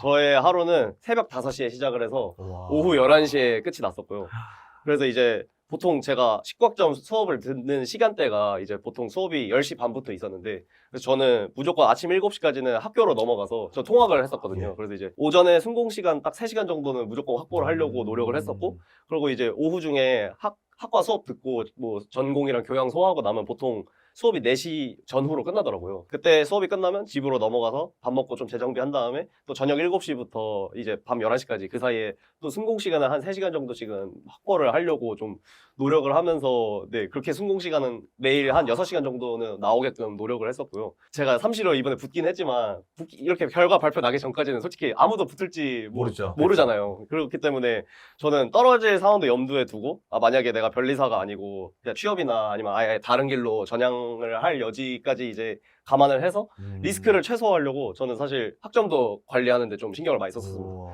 저의 하루는 새벽 5시에 시작을 해서 와. 오후 11시에 끝이 났었고요. 그래서 이제 보통 제가 식과점 수업을 듣는 시간대가 이제 보통 수업이 10시 반부터 있었는데 그래서 저는 무조건 아침 7시까지는 학교로 넘어가서 저 통학을 했었거든요. 예. 그래서 이제 오전에 순공 시간 딱 3시간 정도는 무조건 확보를 하려고 노력을 음. 했었고 그리고 이제 오후 중에 학, 학과 수업 듣고 뭐 전공이랑 교양 소화하고 나면 보통 수업이 4시 전후로 끝나더라고요. 그때 수업이 끝나면 집으로 넘어가서 밥 먹고 좀 재정비한 다음에 또 저녁 7시부터 이제 밤 11시까지 그 사이에 또 순공 시간을 한 3시간 정도씩은 확보를 하려고 좀 노력을 하면서 네 그렇게 순공 시간은 매일 한 6시간 정도는 나오게끔 노력을 했었고요. 제가 삼시로 이번에 붙긴 했지만 붙기- 이렇게 결과 발표 나기 전까지는 솔직히 아무도 붙을지 모- 모르죠. 모르잖아요. 그렇기 때문에 저는 떨어질 상황도 염두에 두고 아 만약에 내가 변리사가 아니고 그냥 취업이나 아니면 아예 다른 길로 전향을 할 여지까지 이제 감안을 해서 음. 리스크를 최소화하려고 저는 사실 학점도 관리하는데 좀 신경을 많이 썼습니다. 우와.